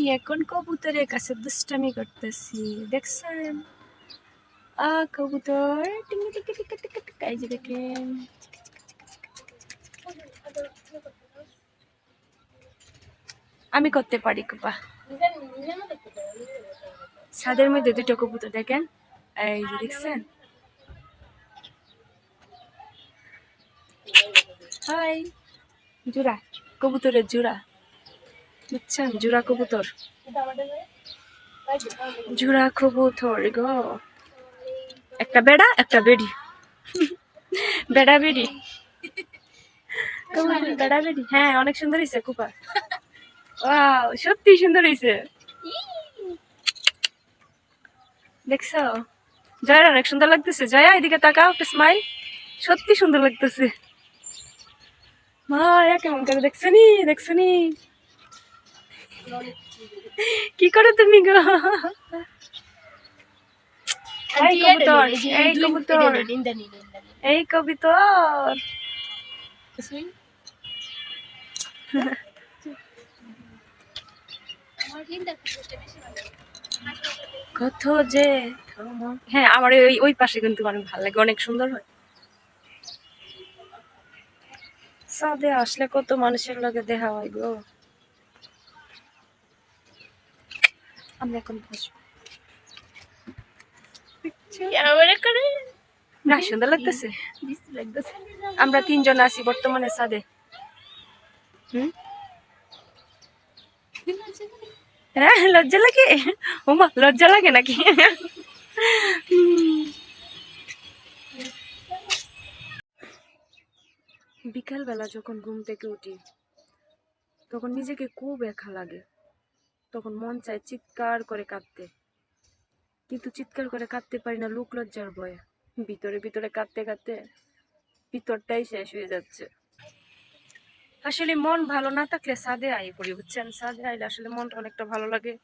আমি এখন কবুতরের কাছে দুষ্টামি করতেছি। দেখছেন? আ, কবুতর যে দেখেন। আমি করতে পারি, কুপা। ছাদের মধ্যে দুটো কবুতর দেখেন। এই যে দেখছেন? হাই, জোড়া, কবুতরের জোড়া। বুঝছেন জোড়া কবুতর। জোড়া কবুতর গো। একটা বেড়া, একটা বেড়ি। বেড়া বেড়ি। বেড়া বেড়ি। হ্যাঁ অনেক সুন্দর হয়েছে কুপা। ওয়াও সত্যি সুন্দর হয়েছে দেখছ? জয়ার অনেক সুন্দর লাগতেছে। জয়া, এদিকে তাকাও, একটা স্মাইল সত্যি সুন্দর লাগতেছে। মা কেমন করে দেখছ নি? কি করো তুমি গো? এই কবুতর এই কবুতর। এই কবুতর। কত যে হ্যাঁ আমার ওই ওই পাশে কিন্তু অনেক ভালো লাগে অনেক সুন্দর হয়। সাদে আসলে কত মানুষের লগে দেখা হয় গো। আমরা এখন বসবো। না সুন্দর লাগতেছে। আমরা তিনজন আছি বর্তমানে সাদে হুম? হ্যাঁ লজ্জা লাগে? ওমা লজ্জা লাগে নাকি? বিকালবেলা যখন ঘুম থেকে উঠি তখন নিজেকে খুব একা লাগে। তখন মন চায় চিৎকার করে কাঁদতে। কিন্তু চিৎকার করে কাঁদতে পারি না, লোক লজ্জার ভয়ে। ভিতরে ভিতরে কাঁদতে কাঁদতে ভিতরটাই শেষ হয়ে যাচ্ছে। আসলে মন ভালো না থাকলে সাদে আই করি বুঝছেন? সাদে আইলে আসলে মনটা অনেকটা ভালো লাগে।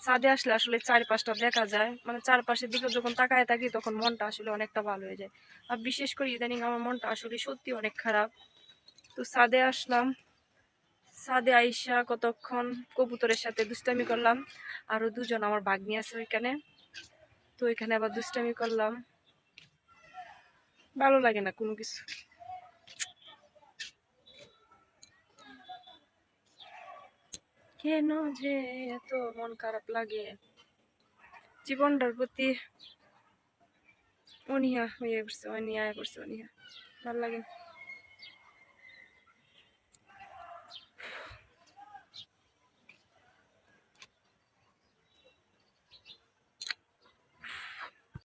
ছাদে আসলে আসলে চারপাশটা দেখা যায়। মানে চারপাশের দিকে যখন তাকায় থাকি তখন মনটা আসলে অনেকটা ভালো হয়ে যায়। আর বিশেষ করে ইদানিং আমার মনটা আসলে সত্যি অনেক খারাপ। তো ছাদে আসলাম ছাদে আইসা কতক্ষণ কবুতরের সাথে দুষ্টামি করলাম। আরও দুজন আমার বাগনি আছে ওইখানে। তো ওইখানে আবার দুষ্টামি করলাম। ভালো লাগে না কোনো কিছু। কেন যে এত মন খারাপ লাগে? জীবনটার প্রতি অনীহা হয়ে পড়ছে, অনীহা হয়ে পড়ছে, অনীহা। ভালো লাগে।